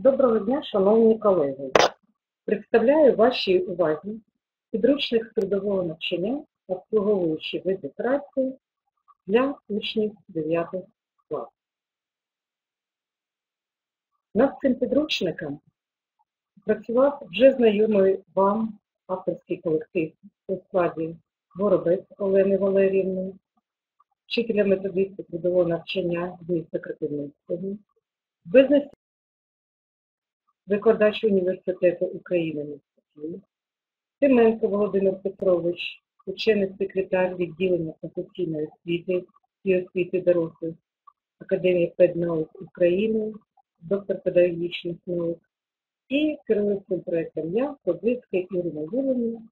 Доброго дня, шановні колеги. Представляю вашій увазі підручник трудового навчання, обслуговуючі види праці для учнів 9 класу. Над цим підручником працював вже знайомий вам авторський колектив у складі Горобець Олени Валеріївни, вчителя методистки трудового навчання з міста Кропивницького, викладач університету України Київ, Тименко Володимир Петрович, учений секретар відділення професійної освіти і освіти дорослих Академії педнаук України, доктор педагогічних наук і цим проєктом я, Козицька Ірина Юрівна,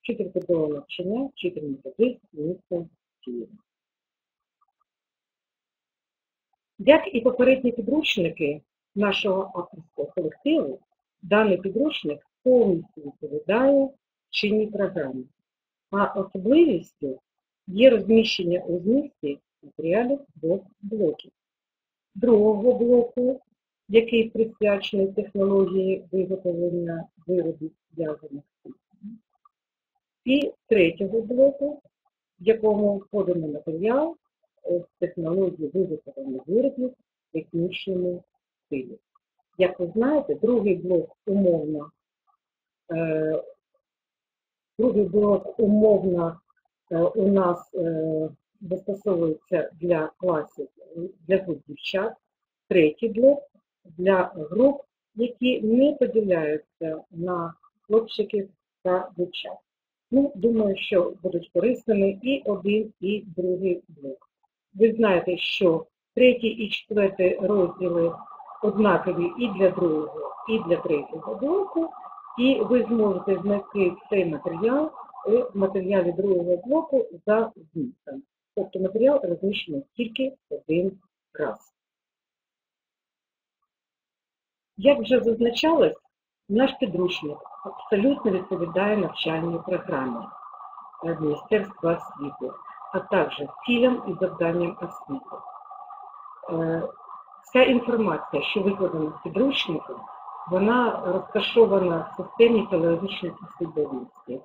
вчитель трудового навчання, вчитель методист міста Києва. Як і попередні підручники нашого авторського колективу, даний підручник повністю відповідає чинній програмі, а особливістю є розміщення у змісті матеріалів двох блоків. Другого блоку, який присвячений технології виготовлення виробів зв'язаних і третього блоку, в якому поданий матеріал з технології виготовлення виробів в технічному стилі. Як ви знаєте, другий блок умовно, е, другий блок умовно е, у нас е, застосовується для класів, для груп дівчат, третій блок для груп, які не поділяються на хлопчиків та дівчат. Ну, думаю, що будуть корисними і один, і другий блок. Ви знаєте, що третій і четвертий розділи однакові і для другого, і для третього блоку, і ви зможете знайти цей матеріал в матеріалі другого блоку за змістом. Тобто матеріал розміщений тільки один раз. Як вже зазначалось, наш підручник абсолютно відповідає навчальній програмі Міністерства освіти, а також цілям і завданням освіти. Вся інформація, що викладена в підручнику, вона розташована в системі телеологічної послідовності.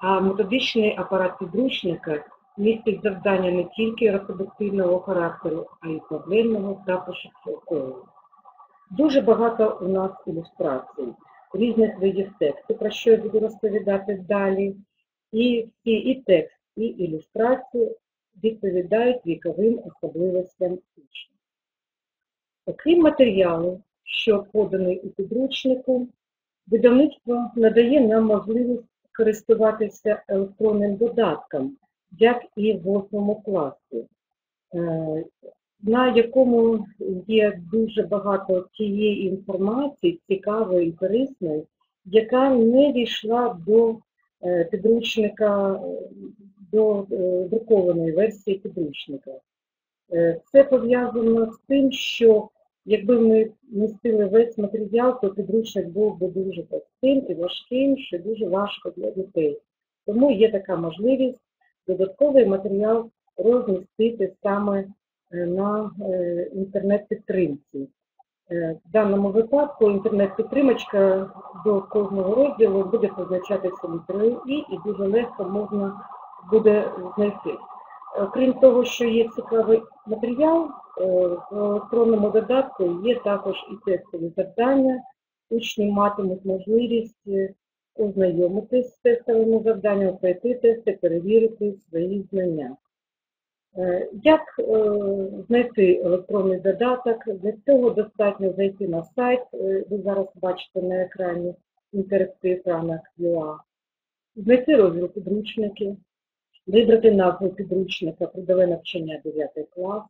А методичний апарат підручника містить завдання не тільки репродуктивного характеру, а й проблемного та пошукового. Дуже багато у нас ілюстрацій, різних видів тексту, про що я буду розповідати далі. І всі і текст, і ілюстрації відповідають віковим особливостям учнів. Окрім матеріалу, що поданий у підручнику, видавництво надає нам можливість користуватися електронним додатком, як і в 8 класі, на якому є дуже багато тієї інформації, цікавої і корисної, яка не війшла до підручника, до друкованої версії підручника. Це пов'язано з тим, що якби ми містили весь матеріал, то підручник був би дуже простим і важким, що дуже важко для дітей. Тому є така можливість додатковий матеріал розмістити саме на інтернет-підтримці. В даному випадку інтернет-підтримочка до кожного розділу буде позначатися літерою І і дуже легко можна буде знайти. Крім того, що є цікавий матеріал, в електронному додатку є також і тестові завдання. Учні матимуть можливість ознайомитися з тестовими завданнями, пройти тести, перевірити свої знання. Як знайти електронний додаток? Для цього достатньо зайти на сайт, ви зараз бачите на екрані інтерактив екранах UA, знайти розділ підручники, вибрати назву підручника «Трудове навчання 9 клас»,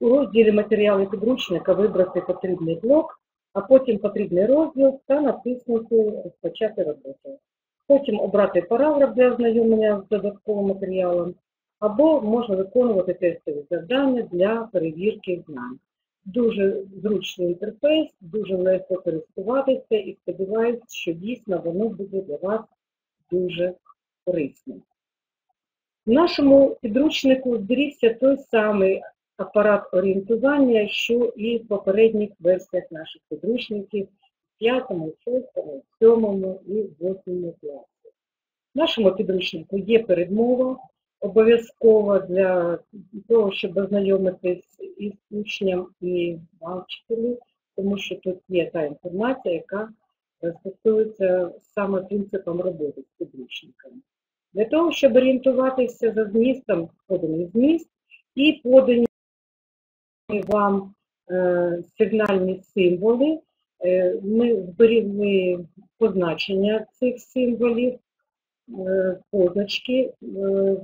у розділі матеріали підручника вибрати потрібний блок, а потім потрібний розділ та натиснути Розпочати роботу. Потім обрати параграф для ознайомлення з додатковим матеріалом, або можна виконувати тестові завдання для перевірки знань. Дуже зручний інтерфейс, дуже легко користуватися і сподіваюся, що дійсно воно буде для вас дуже корисним. В нашому підручнику зберігся той самий апарат орієнтування, що і в попередніх версіях наших підручників 5, 6, 7 і 8 класі. В нашому підручнику є передмова, обов'язково для того, щоб ознайомитись із учнем і вчителю, тому що тут є та інформація, яка стосується саме принципом роботи з підручниками. Для того, щоб орієнтуватися за змістом, поданий зміст і подані вам е, сигнальні символи, е, ми зберігли позначення цих символів, е, позначки. Е,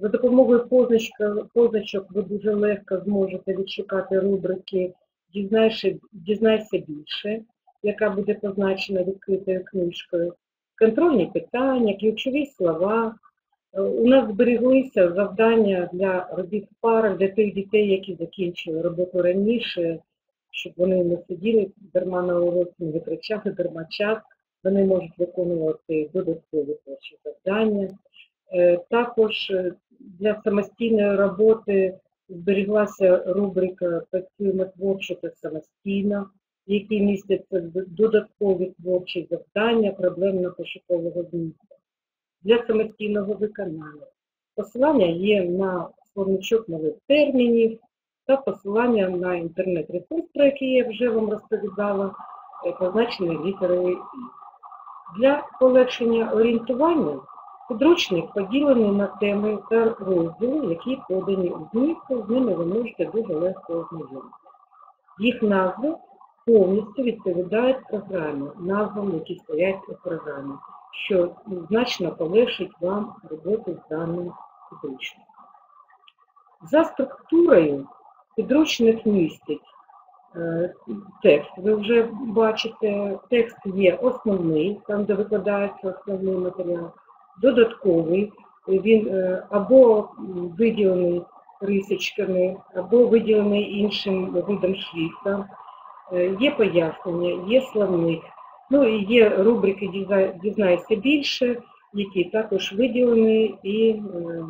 за допомогою позначка, позначок ви дуже легко зможете відшукати рубрики «Дізнайся, «Дізнайся більше», яка буде позначена відкритою книжкою, контрольні питання, ключові слова. Е, У нас збереглися завдання для робіт в для тих дітей, які закінчили роботу раніше, щоб вони не сиділи дарма на уроці, не витрачали дарма час, вони можуть виконувати додаткові творчі завдання. Е, Також е, для самостійної роботи зберіглася рубрика «Працюємо творчо та самостійно», в якій містяться додаткові творчі завдання проблемно-пошукового змісту для самостійного виконання. Посилання є на словничок нових термінів та посилання на інтернет-ресурс, про який я вже вам розповідала, е, позначений літерою «І». Для полегшення орієнтування підручник поділений на теми та розділи, які подані у змісту, з ними ви можете дуже легко ознайомитися. Їх назви повністю відповідають програмі, назвам, які стоять у програмі, що значно полегшить вам роботу з даним підручником. За структурою підручник містить е, текст. Ви вже бачите, текст є основний, там, де викладається основний матеріал, додатковий, він е, або виділений рисочками, або виділений іншим видом шрифта. Е, Є пояснення, є словник, ну і є рубрики «Дізна- «Дізнайся більше», які також виділені і е,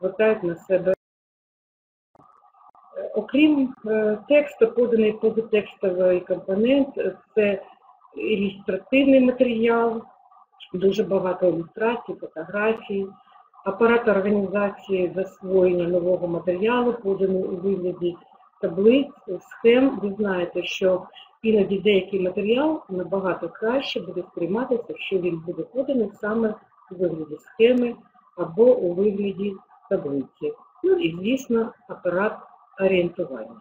звертають на себе. Е, Окрім е, тексту, поданий позатекстовий компонент, це ілюстративний матеріал, дуже багато ілюстрацій, фотографій, апарат організації засвоєння нового матеріалу, поданий у вигляді таблиць, схем. Ви знаєте, що іноді деякий матеріал набагато краще буде сприйматися, якщо він буде поданий саме у вигляді схеми або у вигляді таблиці. Ну і, звісно, апарат орієнтування.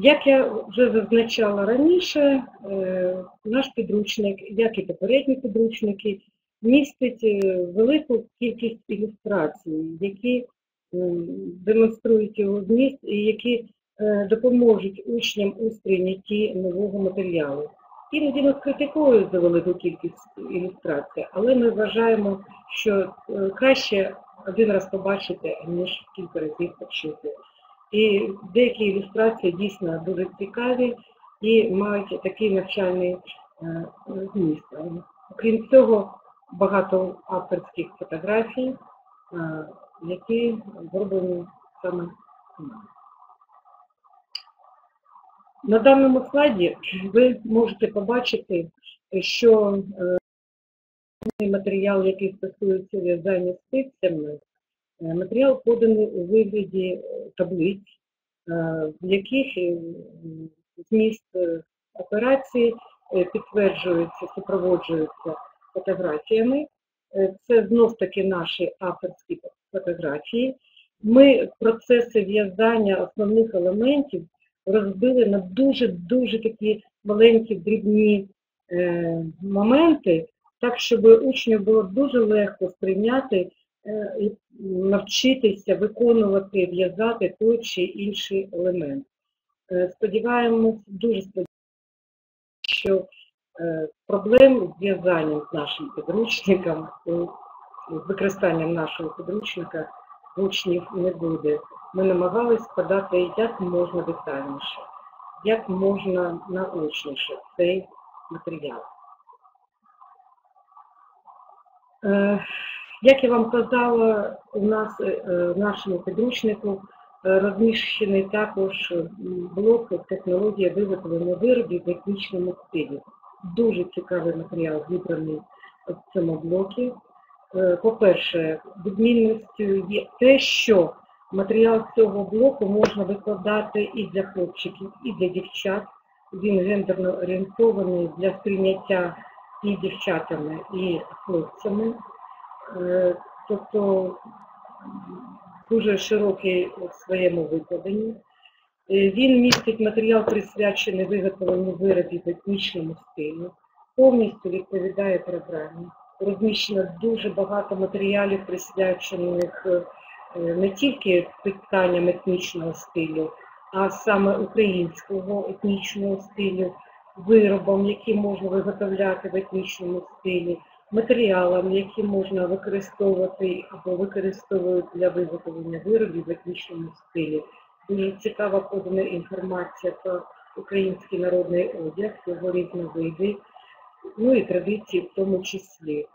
Як я вже зазначала раніше, е, наш підручник, як і попередні підручники, містить е, велику кількість ілюстрацій, які демонструють його зміст і які е, допоможуть учням у сприйнятті нового матеріалу. Іноді нас критикують за велику кількість ілюстрацій, але ми вважаємо, що е, краще один раз побачити, ніж кілька разів почути. І деякі ілюстрації дійсно дуже цікаві і мають такий навчальний е, зміст. Окрім цього, багато авторських фотографій, які зроблені саме. На даному слайді ви можете побачити, що е, матеріал, який стосується в'язання спицями, Е, Матеріал поданий у вигляді е, таблиць, в яких зміст операції підтверджується, супроводжується фотографіями. Це знов таки наші авторські фотографії. Ми процеси в'язання основних елементів розбили на дуже-дуже такі маленькі дрібні е, моменти, так, щоб учню було дуже легко сприйняти е, і навчитися виконувати, в'язати той чи інший елемент. Е, Сподіваємось, дуже сподіваємося, що е, проблем з в'язанням з нашим підручником, з використанням нашого підручника учнів не буде. Ми намагалися подати як можна детальніше, як можна наочніше цей матеріал. Е, Як я вам казала, у нас е, е, в нашому підручнику Розміщений також блок технологія виготовлення виробів в етнічному стилі. Дуже цікавий матеріал зібраний в цьому блокі. Е, По-перше, відмінністю є те, що матеріал цього блоку можна викладати і для хлопчиків, і для дівчат. Він гендерно орієнтований для сприйняття і дівчатами, і хлопцями. Е, Тобто дуже широкий в своєму викладенні. Е, Він містить матеріал, присвячений виготовленню виробів в етнічному стилі, повністю відповідає програмі. Розміщено дуже багато матеріалів, присвячених е, не тільки питанням етнічного стилю, а саме українського етнічного стилю, виробам, які можна виготовляти в етнічному стилі, матеріалам, які можна використовувати або використовують для виготовлення виробів в етнічному стилі. Дуже цікава подана інформація про український народний одяг, його різновиди, ну і традиції в тому числі.